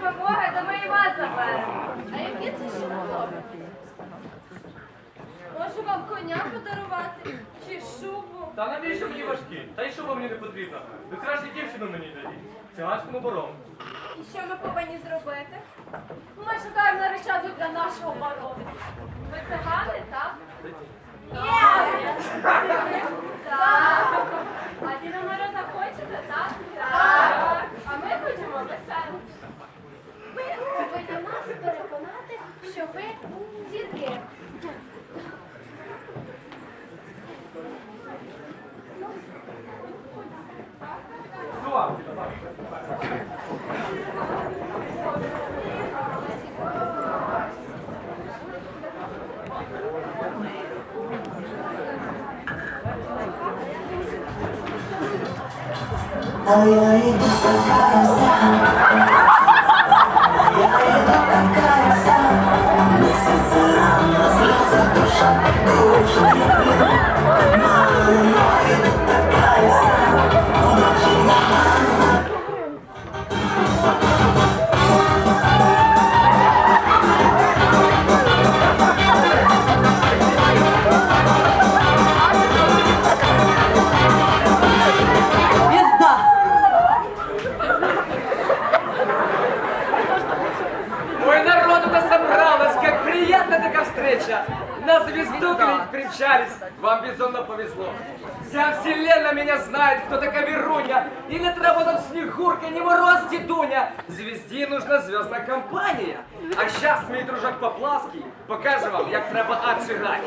вимоги, то ми і вас заберемо. А які це шубу? Можу вам коня подарувати чи шубу. Та навіщо мені важкі? Та й що вам мені не потрібно? Ви краще дівчину мені дадіть. Циганському барону. І що ми повинні зробити? Ми шукаємо наречаду для нашого барону. Ви цигани, так? Ні! Так. А Діда Мороза хочете, так? Так. А ми хочемо весело. Ви повинні нас переконати, що ви зірки. А я иду не Но На звезду примчались, вам безумно повезло. Вся вселенная меня знает, кто такая Веруня. И не треба нам Снегурка, не Мороз, Дедуня. Звезде нужна звездная компания. А сейчас, мій дружок Поплавський, покаже вам, як треба отжигать.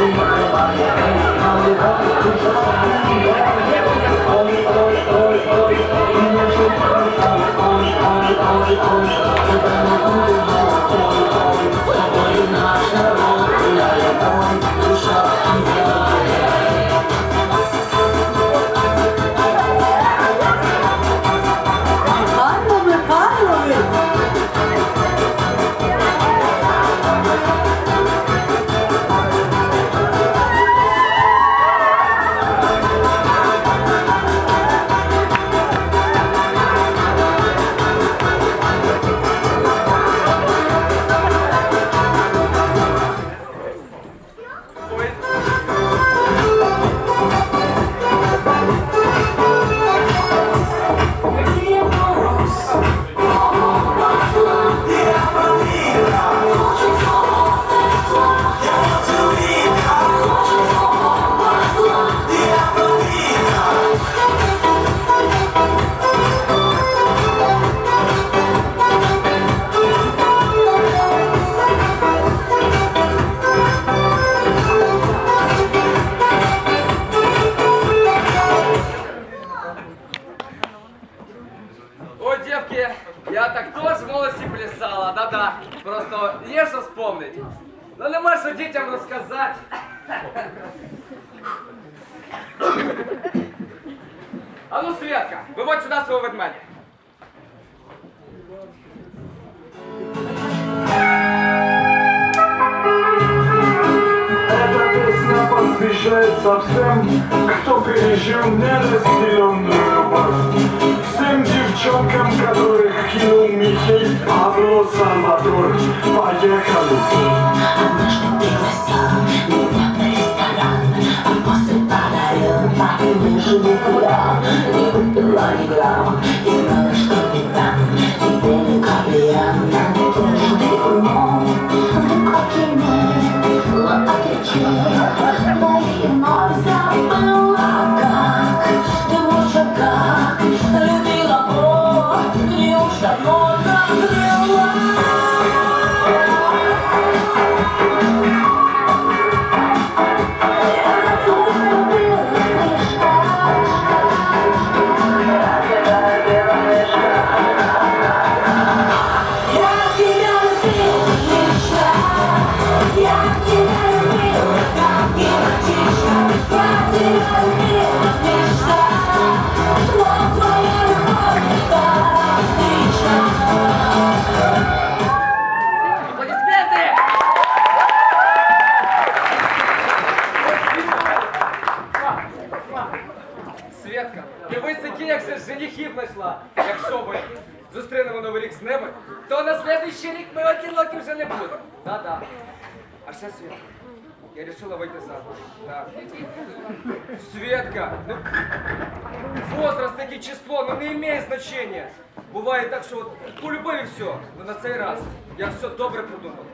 Михайлове, А ну, Светка, виводь сюди свого ведмедя. Эта песня посвящается всем, кто пережил неразделенную любовь. Всем девчонкам, которых кинул Михей, Пабло, Салвадор. Поехали! Однажды пригласил папе живу куда Не выпила ни грамма И зустрінемо новий рік з ними, то на следующий рік ми одинокі вже не будемо. Да-да. А ще Свет, я решила выйти замуж. Да. Светка, ну, возраст, таки число, ну не имеет значения. Бывает так, что вот по любові все, но на цей раз я все добре придумав.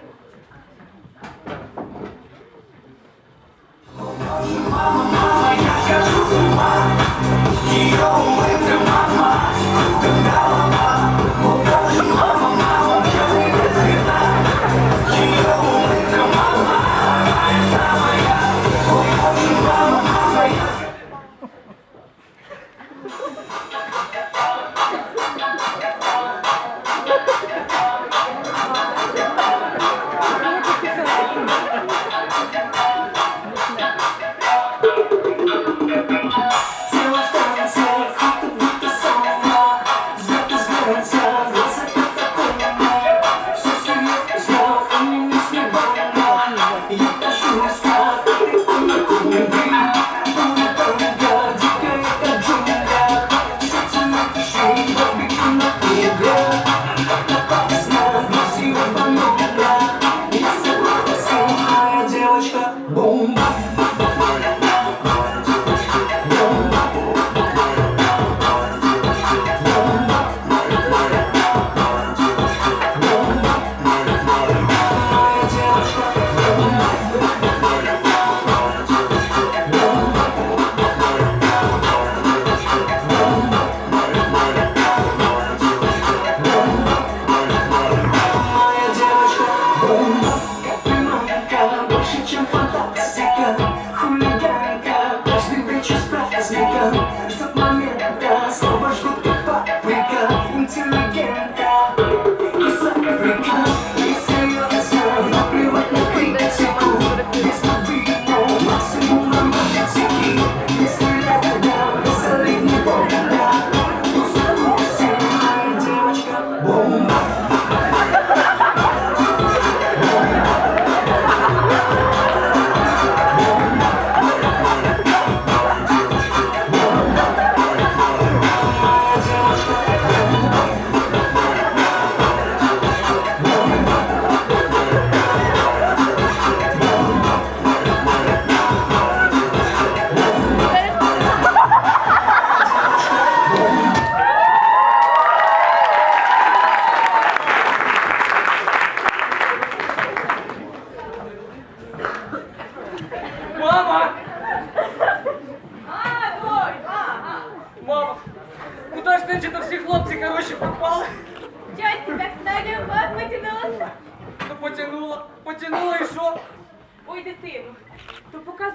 Дело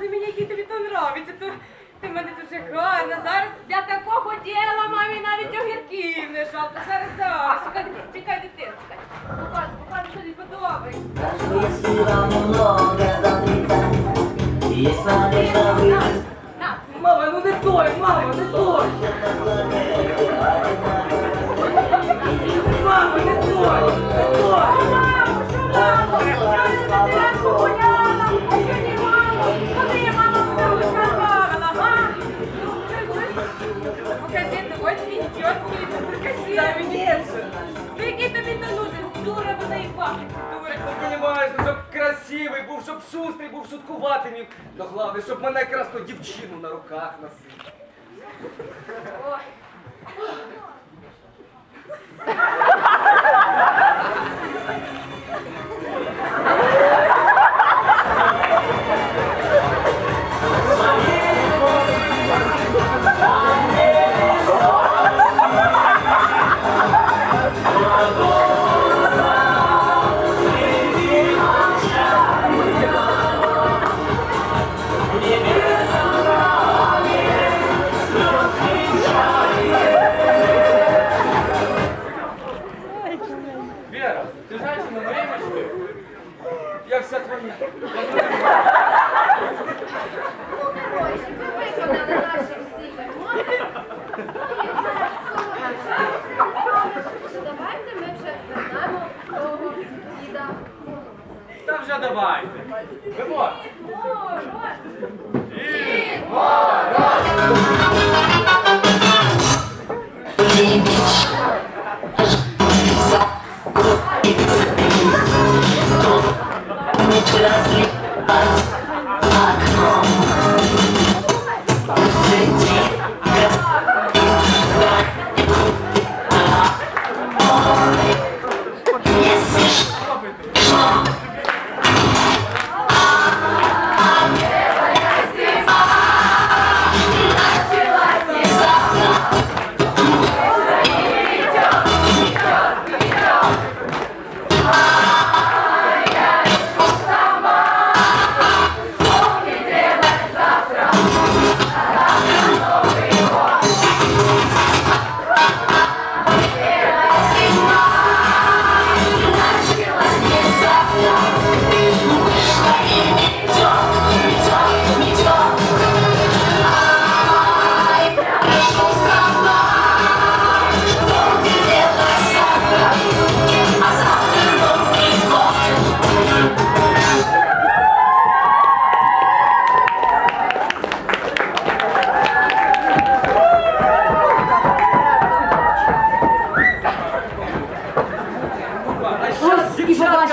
показуй мені, який тобі то нравиться. То ти мене дуже гарна. Зараз для такого діла мамі навіть огірків не жалко. Зараз зараз. Чекай, чекай, дитину, чекай. Показуй, показуй, що подобається. Мама, ну не той, мама, не той! Мама, не той! Не той! Мамо, що мамо? Що ти дитина погуляла? А сьогодні мамо? Щоб сустрій був, шуткувати міг. Ну, головне, щоб мене якраз ту дівчину на руках носив. Ой.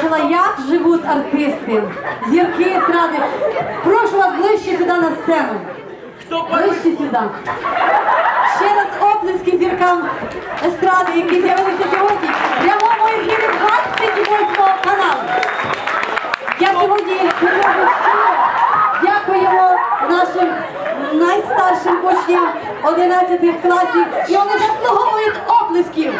Бачила, як живуть артисти, зірки естради. Прошу вас ближче сюди на сцену. Ближче сюди. Ще раз оплески зіркам естради, які з'явилися сьогодні прямому ефірі 28 каналу. Я сьогодні щиро дякуємо нашим найстаршим учням 11 класів, і вони заслуговують оплесків.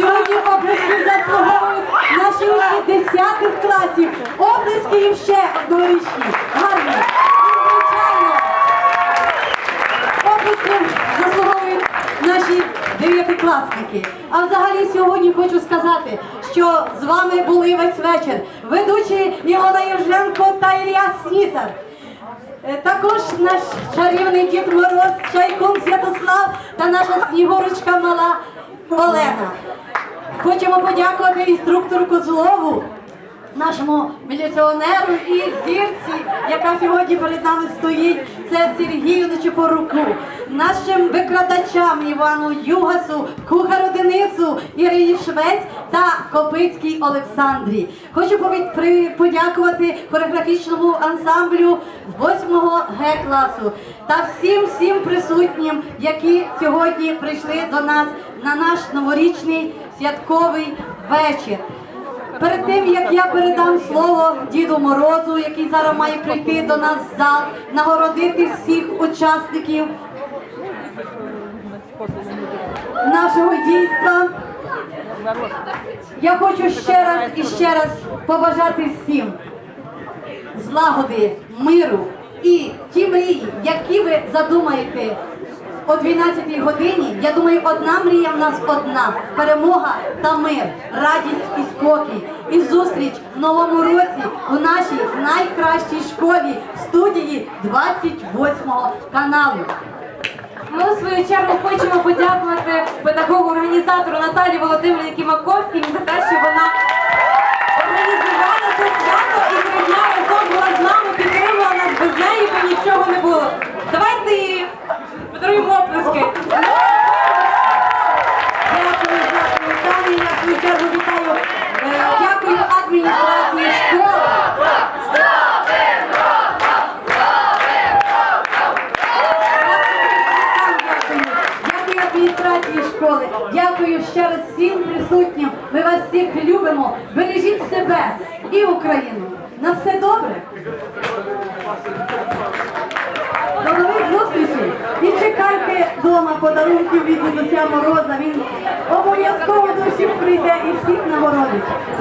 Сьогодні оплески заслуговують наші учні 10 класів. Оплески їм ще однорічні. Гарні. І, звичайно, оплески заслуговують наші дев'ятикласники. А взагалі сьогодні хочу сказати, що з вами були весь вечір ведучі Ілона Євженко та Ілля Снісар. Е, Також наш чарівний Дід Мороз, Чайкун Святослав та наша снігурочка мала Олена. Хочемо подякувати інструктору Козлову, нашому міліціонеру і зірці, яка сьогодні перед нами стоїть. Це Сергію Нечипоруку, нашим викладачам Івану Югасу, кухару Денису, Ірині Швець та Копицькій Олександрі. Хочу подякувати хореографічному ансамблю 8 Г класу та всім всім присутнім, які сьогодні прийшли до нас на наш новорічний святковий вечір. Перед тим як я передам слово Діду Морозу, який зараз має прийти до нас в зал, нагородити всіх учасників нашого дійства. Я хочу ще раз і ще раз побажати всім злагоди, миру і ті мрії, які ви задумаєте о 12 годині. Я думаю, одна мрія в нас одна перемога та мир, радість і спокій. І зустріч в новому році у нашій найкращій школі студії 28 каналу. Ми у свою чергу хочемо подякувати педагогу-організатору Наталі Володимирівні Кімаковській за те, що вона організувала porque...